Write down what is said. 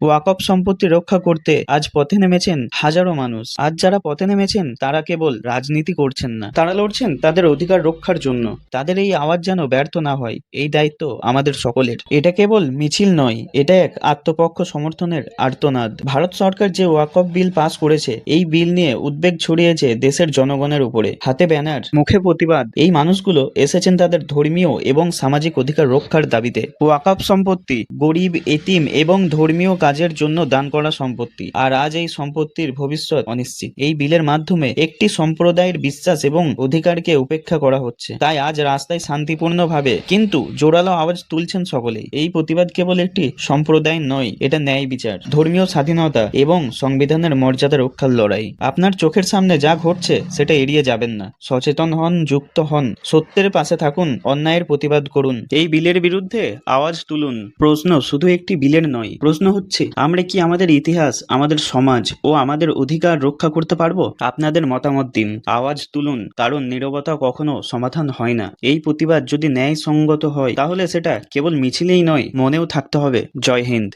ওয়াকফ সম্পত্তি রক্ষা করতে আজ পথে নেমেছেন হাজারো মানুষ। আজ যারা পথে নেমেছেন, তারা কেবল রাজনীতি করছেন না। তারা লড়ছেন তাদের অধিকার রক্ষার জন্য। তাদের এই আওয়াজ যেন ব্যর্থ না হয়, এই দায়িত্ব আমাদের সকলের। এটা কেবল মিছিল নয়, এটা এক আত্মপক্ষ সমর্থনের আর্তনাদ। ভারত সরকার যে ওয়াকফ বিল পাস করেছে, এই বিল নিয়ে উদ্বেগ ছড়িয়েছে দেশের জনগণের উপরে। হাতে ব্যানার, মুখে প্রতিবাদ, এই মানুষগুলো এসেছেন তাদের ধর্মীয় এবং সামাজিক অধিকার রক্ষার দাবিতে। ওয়াকফ সম্পত্তি, গরিব, এতিম এবং ধর্মীয় কাজের জন্য দান করা সম্পত্তি। আর আজ এই সম্পত্তির ভবিষ্যৎ অনিশ্চিত। এই বিলের মাধ্যমে একটি সম্প্রদায়ের বিশ্বাস এবং অধিকারকে উপেক্ষা করা হচ্ছে। তাই আজ রাস্তায় শান্তিপূর্ণভাবে কিন্তু জোরালো আওয়াজ তুলছেন সকলেই। এই প্রতিবাদ কেবল একটি সম্প্রদায় নয়, এটা ন্যায় বিচার, ধর্মীয় স্বাধীনতা এবং সংবিধানের মর্যাদা রক্ষার লড়াই। আপনার চোখের সামনে যা ঘটছে, সেটা এড়িয়ে যাবেন না। সচেতন হন, যুক্ত হন, সত্যের পাশে থাকুন, অন্যায়ের প্রতিবাদ করুন। এই বিলের বিরুদ্ধে আওয়াজ তুলুন। প্রশ্ন শুধু একটি বিলের নয়, প্রশ্ন হচ্ছে আমরা কি আমাদের ইতিহাস, আমাদের সমাজ ও আমাদের অধিকার রক্ষা করতে পারব? আপনাদের মতামত দিন। আওয়াজ তুলুন, কারণ নিরবতা কখনো সমাধান হয় না। এই প্রতিবাদ যদি ন্যায়সঙ্গত হয়, তাহলে সেটা কেবল মিছিলেই নয়, মনেও থাকতে হবে। জয় হিন্দ।